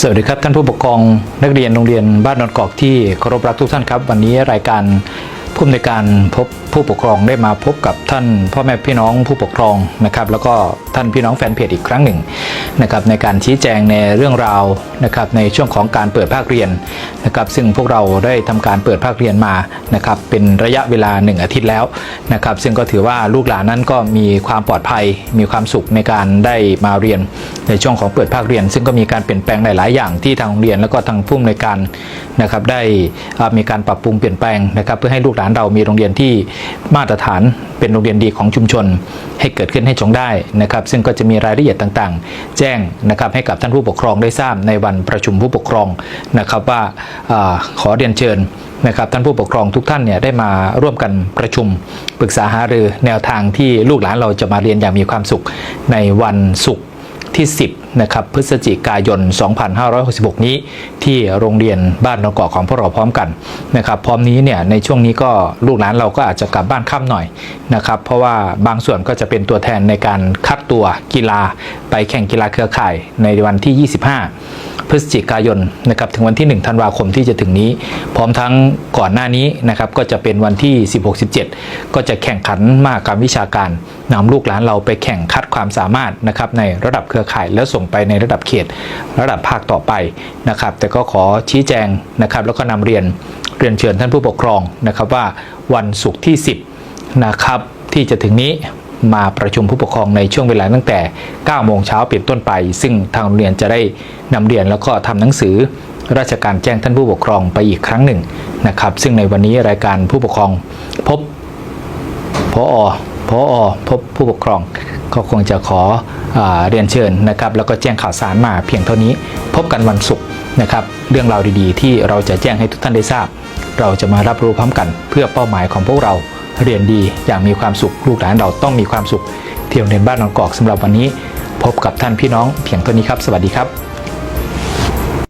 สวัสดีครับท่านผู้ปกครองนักเรียนโรงเรียนบ้านนนกอกที่เคารพรักทุกท่านครับ วันนี้รายการ ผู้อำนวยการพบผู้ปกครองได้มาพบกับท่านพ่อแม่พี่น้องผู้ปกครองนะครับ แล้วก็ท่านพี่น้องแฟนเพจอีกครั้งหนึ่งนะครับในการชี้แจงในเรื่องราวนะครับในช่วงของการเปิดภาคเรียนนะครับซึ่งพวกเราได้ทำการเปิดภาคเรียนมานะครับเป็นระยะเวลา 1 อาทิตย์แล้วนะครับซึ่งก็ถือว่าลูกหลานนั้นก็มีความปลอดภัย มีความสุขในการได้มาเรียนในช่วงของเปิดภาคเรียน ซึ่งก็มีการเปลี่ยนแปลงหลาย ๆ อย่างที่ทางโรงเรียนแล้วก็ทางผู้อำนวยการนะครับได้มีการปรับปรุงเปลี่ยนแปลงนะครับเพื่อให้ลูกหลานเรามีโรงเรียนที่มาตรฐานเป็นโรงเรียนดีของชุมชน ให้เกิดขึ้นให้จงได้นะครับ ซึ่งก็จะมีรายละเอียดต่างๆ แจ้งนะครับให้กับท่านผู้ปกครองได้ทราบในวันประชุมผู้ปกครองนะครับว่าอาขอเรียนเชิญนะครับท่านผู้ปกครองทุกท่านเนี่ยได้มาร่วมกันประชุมปรึกษาหารือแนวทางที่ลูกหลานเราจะมาเรียนอย่างมีความสุขในวันศุกร์ ที่ 10 นะครับ พฤศจิกายน 2566 นี้ที่โรงเรียนบ้านนกอกของพวกเราพร้อมกันนะครับ พร้อมนี้เนี่ยในช่วงนี้ก็ลูกหลานเราก็อาจจะกลับบ้านค่ำหน่อยนะครับ เพราะว่าบางส่วนก็จะเป็นตัวแทนในการคัดตัวกีฬาไปแข่งกีฬาเครือข่ายในวันที่ 25 พฤศจิกายนนะครับถึงวันที่ 1 ธันวาคมที่จะถึงนี้ พร้อมทั้งก่อนหน้านี้นะครับก็จะเป็นวันที่ 16-17 ก็จะแข่งขันมากกรรมวิชาการนำลูกหลานเราไปแข่งคัดความสามารถนะครับในระดับเครือข่ายแล้วส่งไปในระดับเขต ระดับภาคต่อไปนะครับ แต่ก็ขอชี้แจงนะครับแล้วก็นำเรียนเรียนเชิญท่านผู้ปกครองนะครับว่าวันศุกร์ที่ 10นะครับที่จะถึงนี้ มาประชุมผู้ปกครองในช่วงเวลาตั้งแต่ 9 โมงเช้าเป็นต้นไป ซึ่งทางโรงเรียนจะได้นำเรียนแล้วก็ทำหนังสือ ราชการแจ้งท่านผู้ปกครองไปอีกครั้งหนึ่งนะครับ ซึ่งในวันนี้รายการผู้ปกครองพบพอพอพบผู้ปกครองก็คงจะขออเรียนเชิญนะครับ แล้วก็แจ้งข่าวสารมาเพียงเท่านี้ พบกันวันศุกร์นะครับ เรื่องราวดีๆ ที่เราจะแจ้งให้ทุกท่านได้ทราบ เราจะมารับรู้พร้อมกันเพื่อเป้าหมายของพวกเรา เรียนดีอย่างมีความสุขลูกหลานเราต้องมีความสุข เที่โรงเรียนบ้านนองกอกสำหรับวันนี้ พบกับท่านพี่น้องเพียงเท่านี้ครับ สวัสดีครับ